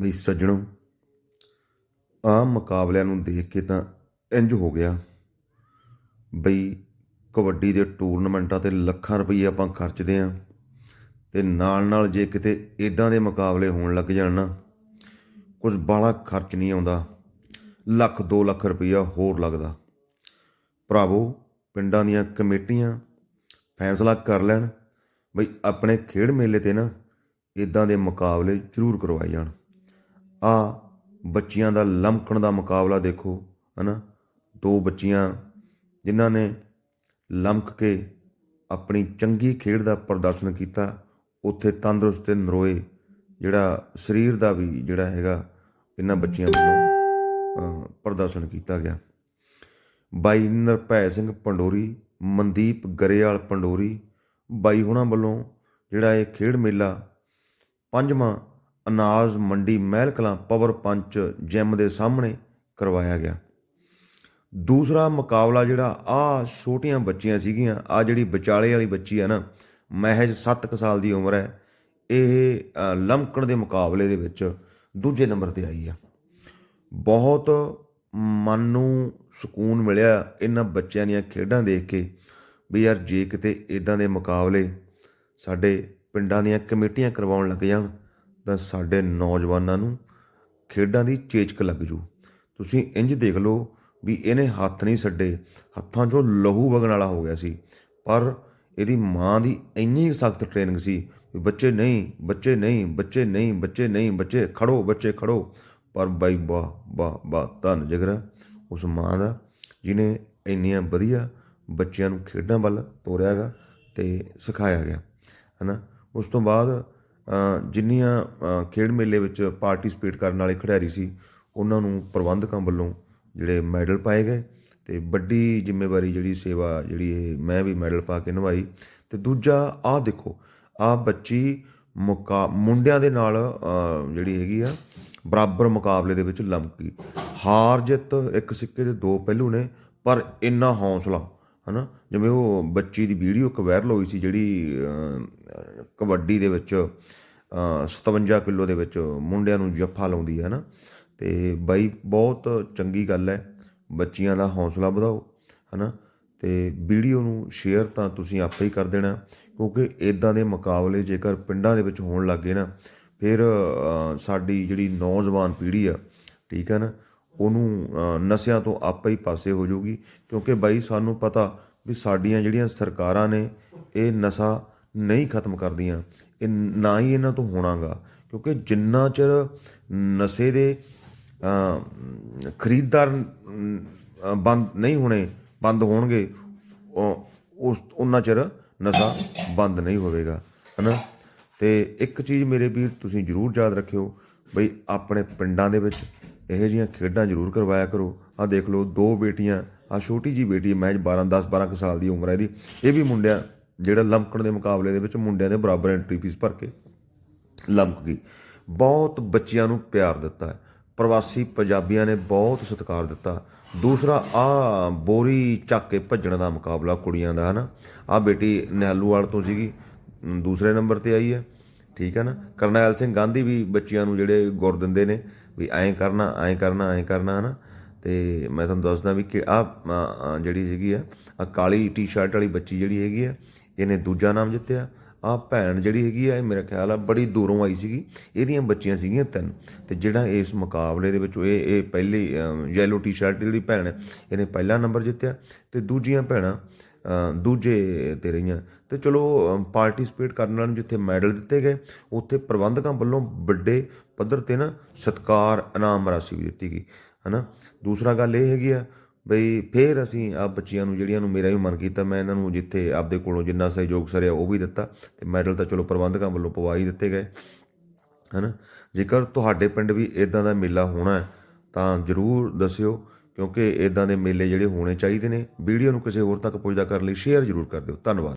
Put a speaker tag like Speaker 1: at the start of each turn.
Speaker 1: ਬਈ ਸੱਜਣੋ, ਆਮ ਮੁਕਾਬਲਿਆਂ ਨੂੰ ਦੇਖ ਕੇ ਤਾਂ ਇੰਜ ਹੋ ਗਿਆ ਬਈ ਕਬੱਡੀ ਦੇ ਟੂਰਨਾਮੈਂਟਾਂ ਤੇ ਲੱਖਾਂ ਰੁਪਏ ਆਪਾਂ ਖਰਚਦੇ ਆਂ ਤੇ ਨਾਲ ਨਾਲ ਜੇ ਕਿਤੇ ਇਦਾਂ ਦੇ ਮੁਕਾਬਲੇ ਹੋਣ ਲੱਗ ਜਾਣ ਨਾ, ਕੁਝ ਬਾਲਾ ਖਰਚ ਨਹੀਂ ਆਉਂਦਾ, ਲੱਖ 2 ਲੱਖ ਰੁਪਈਆ ਹੋਰ ਲੱਗਦਾ। ਭਰਾਵੋ, ਪਿੰਡਾਂ ਦੀਆਂ ਕਮੇਟੀਆਂ ਫੈਸਲਾ ਕਰ ਲੈਣ ਬਈ ਆਪਣੇ ਖੇਡ ਮੇਲੇ ਤੇ ਨਾ ਇਦਾਂ ਦੇ ਮੁਕਾਬਲੇ ਜ਼ਰੂਰ ਕਰਵਾਏ ਜਾਣ। ਆ ਬੱਚੀਆਂ ਦਾ ਲਮਕਣ ਦਾ ਮੁਕਾਬਲਾ ਦੇਖੋ, ਹਨਾ? ਦੋ ਬੱਚੀਆਂ ਜਿਨ੍ਹਾਂ ਨੇ ਲਮਕ ਕੇ ਆਪਣੀ ਚੰਗੀ ਖੇਡ ਦਾ ਪ੍ਰਦਰਸ਼ਨ ਕੀਤਾ, ਉੱਥੇ ਤੰਦਰੁਸਤ ਤੇ ਨਰੋਏ ਜਿਹੜਾ ਸਰੀਰ ਦਾ ਵੀ ਜਿਹੜਾ ਹੈਗਾ, ਇਹਨਾਂ ਬੱਚਿਆਂ ਵੱਲੋਂ ਪ੍ਰਦਰਸ਼ਨ ਕੀਤਾ ਗਿਆ। ਬਾਈ ਨਿਰਭੈ ਸਿੰਘ ਪੰਡੋਰੀ, ਮਨਦੀਪ ਗਰੇਵਾਲ ਪੰਡੋਰੀ, ਬਾਈ ਹੁਣਾਂ ਵੱਲੋਂ ਜਿਹੜਾ ਇਹ ਖੇਡ ਮੇਲਾ ਪੰਜਵਾਂ ਅਨਾਜ, ਮੰਡੀ, ਮਹਿਲ, ਕਲਾਂ, ਪਵਰ, ਪੰਚ, ਜਿਮ ਦੇ ਸਾਹਮਣੇ ਕਰਵਾਇਆ ਗਿਆ। ਦੂਸਰਾ ਮੁਕਾਬਲਾ ਜਿਹੜਾ ਆ ਛੋਟੀਆਂ ਬੱਚੀਆਂ ਸੀਗੀਆਂ ਆ ਜਿਹੜੀ ਵਿਚਾਲੇ ਵਾਲੀ ਬੱਚੀ ਆ ਨਾ, ਮਹਿਜ 7 ਸਾਲ ਦੀ ਉਮਰ ਹੈ, ਇਹ ਲਮਕਣ ਦੇ ਮੁਕਾਬਲੇ ਦੇ ਵਿੱਚ ਦੂਜੇ ਨੰਬਰ ਤੇ ਆਈ ਆ। ਬਹੁਤ ਮਨ ਨੂੰ ਸਕੂਨ ਮਿਲਿਆ ਇਹਨਾਂ ਬੱਚਿਆਂ ਦੀਆਂ ਖੇਡਾਂ ਦੇਖ ਕੇ, ਵੀ ਯਾਰ ਜੇ ਕਿਤੇ ਇਦਾਂ ਦੇ ਮੁਕਾਬਲੇ ਸਾਡੇ ਪਿੰਡਾਂ ਦੀਆਂ ਕਮੇਟੀਆਂ ਕਰਵਾਉਣ ਲੱਗ ਜਾਣ ਤਾਂ ਸਾਡੇ ਨੌਜਵਾਨਾਂ ਨੂੰ ਖੇਡਾਂ ਦੀ ਚੇਚਕ ਲੱਗ ਜੂ। ਤੁਸੀਂ ਇੰਜ ਦੇਖ ਲਓ ਵੀ ਇਹਨੇ ਹੱਥ ਨਹੀਂ ਛੱਡੇ, ਹੱਥਾਂ 'ਚੋਂ ਲਹੂ ਵਗਣ ਵਾਲਾ ਹੋ ਗਿਆ ਸੀ। ਪਰ ਇਹਦੀ ਮਾਂ ਦੀ ਇੰਨੀ ਸਖਤ ਟ੍ਰੇਨਿੰਗ ਸੀ ਵੀ ਬੱਚੇ ਨਹੀਂ ਬੱਚੇ ਨਹੀਂ ਬੱਚੇ ਨਹੀਂ ਬੱਚੇ ਨਹੀਂ, ਬੱਚੇ ਖੜੋ ਬੱਚੇ ਖੜੋ। ਪਰ ਬਾਈ ਵਾਹ ਵਾਹ ਵਾਹ, ਧੰਨ ਜਿਗਰਾ ਉਸ ਮਾਂ ਦਾ ਜਿਨੇ ਇੰਨੀਆਂ ਵਧੀਆ ਬੱਚਿਆਂ ਨੂੰ ਖੇਡਾਂ ਵੱਲ ਤੋਰਿਆਗਾ ਤੇ ਸਿਖਾਇਆ ਗਿਆ, ਹਨਾ? ਉਸ ਤੋਂ ਬਾਅਦ ਜਿੰਨੀਆਂ ਖੇਡ ਮੇਲੇ ਵਿੱਚ ਪਾਰਟੀਸਪੇਟ ਕਰਨ ਵਾਲੇ ਖਿਡਾਰੀ ਸੀ, ਉਹਨਾਂ ਨੂੰ ਪ੍ਰਬੰਧਕਾਂ ਵੱਲੋਂ ਜਿਹੜੇ ਮੈਡਲ ਪਾਏ ਗਏ ਤੇ ਵੱਡੀ ਜ਼ਿੰਮੇਵਾਰੀ ਜਿਹੜੀ ਸੇਵਾ ਜਿਹੜੀ ਇਹ ਮੈਂ ਵੀ ਮੈਡਲ ਪਾ ਕੇ ਨਿਭਾਈ ਤੇ ਦੂਜਾ, ਆਹ ਦੇਖੋ, ਆਹ ਬੱਚੀ ਮੁਕਾ, ਮੁੰਡਿਆਂ ਦੇ ਨਾਲ ਜਿਹੜੀ ਹੈਗੀ ਆ, ਬਰਾਬਰ ਮੁਕਾਬਲੇ ਦੇ ਵਿੱਚ ਲਮਕੀ ਹਾਰ ਜਿੱਤ ਇੱਕ ਸਿੱਕੇ ਦੇ ਦੋ ਪਹਿਲੂ ਨੇ, ਪਰ ਇੰਨਾ ਹੌਸਲਾ ਹਨਾ? ਜਿਵੇਂ ਉਹ ਬੱਚੀ ਦੀ ਵੀਡੀਓ ਇੱਕ ਵਾਇਰਲ ਹੋਈ ਸੀ ਜਿਹੜੀ ਕਬੱਡੀ ਦੇ ਵਿੱਚ ਅਹ, 57 ਕਿਲੋ ਦੇ ਵਿੱਚ ਮੁੰਡਿਆਂ ਨੂੰ ਜੱਫਾ ਲਾਉਂਦੀ ਹੈ ਨਾ ਤੇ ਬਾਈ ਬਹੁਤ ਚੰਗੀ ਗੱਲ ਹੈ। ਬੱਚੀਆਂ ਦਾ ਹੌਸਲਾ ਵਧਾਓ ਹਨਾ? ਤੇ ਵੀਡੀਓ ਨੂੰ ਸ਼ੇਅਰ ਤਾਂ ਤੁਸੀਂ ਆਪੇ ਹੀ ਕਰ ਦੇਣਾ ਕਿਉਂਕਿ ਇਦਾਂ ਦੇ ਮੁਕਾਬਲੇ ਜੇਕਰ ਪਿੰਡਾਂ ਦੇ ਵਿੱਚ ਹੋਣ ਲੱਗੇ ਨਾ ਫਿਰ ਸਾਡੀ ਜਿਹੜੀ ਨੌਜਵਾਨ ਪੀੜ੍ਹੀ ਆ ਠੀਕ ਹੈ ਨਾ? ਉਹਨੂੰ ਨਸ਼ਿਆਂ ਤੋਂ ਆਪੇ ਹੀ ਪਾਸੇ ਹੋ ਜਾਊਗੀ। ਕਿਉਂਕਿ ਬਾਈ, ਸਾਨੂੰ ਪਤਾ ਵੀ ਸਾਡੀਆਂ ਜਿਹੜੀਆਂ ਸਰਕਾਰਾਂ ਨੇ, ਇਹ ਨਸ਼ਾ ਨਹੀਂ ਖਤਮ ਕਰਦੀਆਂ। ਇਹ ਨਾ ਹੀ ਇਹਨਾਂ ਤੋਂ ਹੋਣਾਗਾ। ਕਿਉਂਕਿ ਜਿੰਨਾ ਚਿਰ ਨਸ਼ੇ ਦੇ ਖਰੀਦਦਾਰ ਬੰਦ ਨਹੀਂ ਹੋਣੇ, ਬੰਦ ਹੋਣਗੇ ਉਸ, ਉਹਨਾਂ ਚਿਰ ਨਸ਼ਾ ਬੰਦ ਨਹੀਂ ਹੋਵੇਗਾ। ਹਨਾ? ਤੇ ਇੱਕ ਚੀਜ਼ ਮੇਰੇ ਵੀਰ, ਤੁਸੀਂ ਜ਼ਰੂਰ ਯਾਦ ਰੱਖਿਓ, ਬਈ ਆਪਣੇ ਪਿੰਡਾਂ ਦੇ ਵਿੱਚ ਇਹੋ ਜਿਹੀਆਂ ਖੇਡਾਂ ਜ਼ਰੂਰ ਕਰਵਾਇਆ ਕਰੋ। ਆਹ ਦੇਖ ਲਓ, ਦੋ ਬੇਟੀਆਂ ਆ ਛੋਟੀ ਜੀ ਬੇਟੀ ਮੈਚ 12 10 12 ਕੁ ਸਾਲ ਦੀ ਉਮਰ ਹੈ ਇਹਦੀ। ਇਹ ਵੀ ਮੁੰਡਿਆਂ, ਜਿਹੜਾ ਲਮਕਣ ਦੇ ਮੁਕਾਬਲੇ ਦੇ ਵਿੱਚ ਮੁੰਡਿਆਂ ਦੇ ਬਰਾਬਰ ਐਂਟਰੀ ਫੀਸ ਭਰ ਕੇ ਲਮਕ ਗਈ। ਬਹੁਤ ਬੱਚਿਆਂ ਨੂੰ ਪਿਆਰ ਦਿੱਤਾ ਹੈ। ਪ੍ਰਵਾਸੀ ਪੰਜਾਬੀਆਂ ਨੇ ਬਹੁਤ ਸਤਿਕਾਰ ਦਿੱਤਾ। ਦੂਸਰਾ ਆ ਬੋਰੀ ਚੱਕ ਕੇ ਭੱਜਣ ਦਾ ਮੁਕਾਬਲਾ ਕੁੜੀਆਂ ਦਾ, ਹਨਾ? ਆ ਬੇਟੀ ਨਿਹਾਲੂਵਾਲ ਤੋਂ ਸੀਗੀ, ਦੂਸਰੇ ਨੰਬਰ ਤੇ ਆਈ ਹੈ, ਠੀਕ ਹੈ ਨਾ? ਕਰਨੈਲ ਸਿੰਘ ਗਾਂਧੀ ਵੀ ਬੱਚਿਆਂ ਨੂੰ ਜਿਹੜੇ ਗੁਰ ਦਿੰਦੇ ਨੇ ਵੀ ਐਂ ਕਰਨਾ ਐਂ ਕਰਨਾ ਐਂ ਕਰਨਾ, ਹਨਾ? ਤੇ ਮੈਂ ਤੁਹਾਨੂੰ ਦੱਸਦਾ ਵੀ ਕਿ ਆ ਜਿਹੜੀ ਹੈਗੀ ਆ ਆ ਕਾਲੀ ਟੀ-ਸ਼ਰਟ ਵਾਲੀ ਬੱਚੀ ਜਿਹੜੀ ਹੈਗੀ ਆ, ਇਹਨੇ ਦੂਜਾ ਨਾਮ ਜਿੱਤਿਆ। ਆ ਭੈਣ ਜਿਹੜੀ ਹੈਗੀ ਆ, ਇਹ ਮੇਰਾ ਖਿਆਲ ਆ ਬੜੀ ਦੂਰੋਂ ਆਈ ਸੀਗੀ। ਇਹਦੀਆਂ ਬੱਚੀਆਂ ਸੀਗੀਆਂ ਤਿੰਨ। ਤੇ ਜਿਹੜਾ ਇਸ ਮੁਕਾਬਲੇ ਦੇ ਵਿੱਚ ਇਹ ਇਹ ਪਹਿਲੀ ਯੈਲੋ ਟੀ-ਸ਼ਰਟ ਜਿਹੜੀ ਭੈਣ ਹੈ ਇਹਨੇ ਪਹਿਲਾ ਨੰਬਰ ਜਿੱਤਿਆ। ਤੇ ਦੂਜੀਆਂ ਭੈਣਾਂ ਦੂਜੇ ਤੇ ਰਹੀਆਂ ਤੇ ਚਲੋ ਪਾਰਟਿਸਿਪੇਟ ਕਰਨ ਵਾਲਿਆਂ ਨੂੰ ਜਿੱਥੇ ਮੈਡਲ ਦਿੱਤੇ ਗਏ, ਉੱਥੇ ਪ੍ਰਬੰਧਕਾਂ ਵੱਲੋਂ ਵੱਡੇ ਪੱਧਰ ਤੇ ਨਾ ਸਤਕਾਰ ਇਨਾਮ ਰਾਸ਼ੀ ਵੀ ਦਿੱਤੀ ਗਈ, ਹਨਾ? ਦੂਸਰਾ ਗੱਲ ਇਹ ਹੈਗੀ ਆ, ਬਈ ਫੇਰ ਅਸੀਂ ਆ ਬੱਚਿਆਂ ਨੂੰ, ਜਿਹੜੀਆਂ ਨੂੰ ਮੇਰਾ ਵੀ ਮਨ ਕੀਤਾ, ਮੈਂ ਇਹਨਾਂ ਨੂੰ ਜਿੱਥੇ ਆਪਦੇ ਕੋਲੋਂ ਜਿੰਨਾ ਸਹਿਯੋਗ ਸਰਿਆ ਉਹ ਵੀ ਦਿੱਤਾ, ਤੇ ਮੈਡਲ ਤਾਂ ਚਲੋ ਪ੍ਰਬੰਧਕਾਂ ਵੱਲੋਂ ਪਵਾ ਹੀ ਦਿੱਤੇ ਗਏ, ਹਨਾ? ਜੇਕਰ ਤੁਹਾਡੇ ਪਿੰਡ ਵੀ ਇਦਾਂ ਦਾ ਮੇਲਾ ਹੋਣਾ ਤਾਂ ਜਰੂਰ ਦੱਸਿਓ, ਕਿਉਂਕਿ ਇਦਾਂ ਦੇ ਮੇਲੇ ਜਿਹੜੇ ਹੋਣੇ ਚਾਹੀਦੇ ਨੇ, ਵੀਡੀਓ ਨੂੰ ਕਿਸੇ ਹੋਰ ਤੱਕ ਪਹੁੰਚਦਾ ਕਰਨ ਲਈ ਸ਼ੇਅਰ ਜਰੂਰ ਕਰ ਦਿਓ। ਧੰਨਵਾਦ।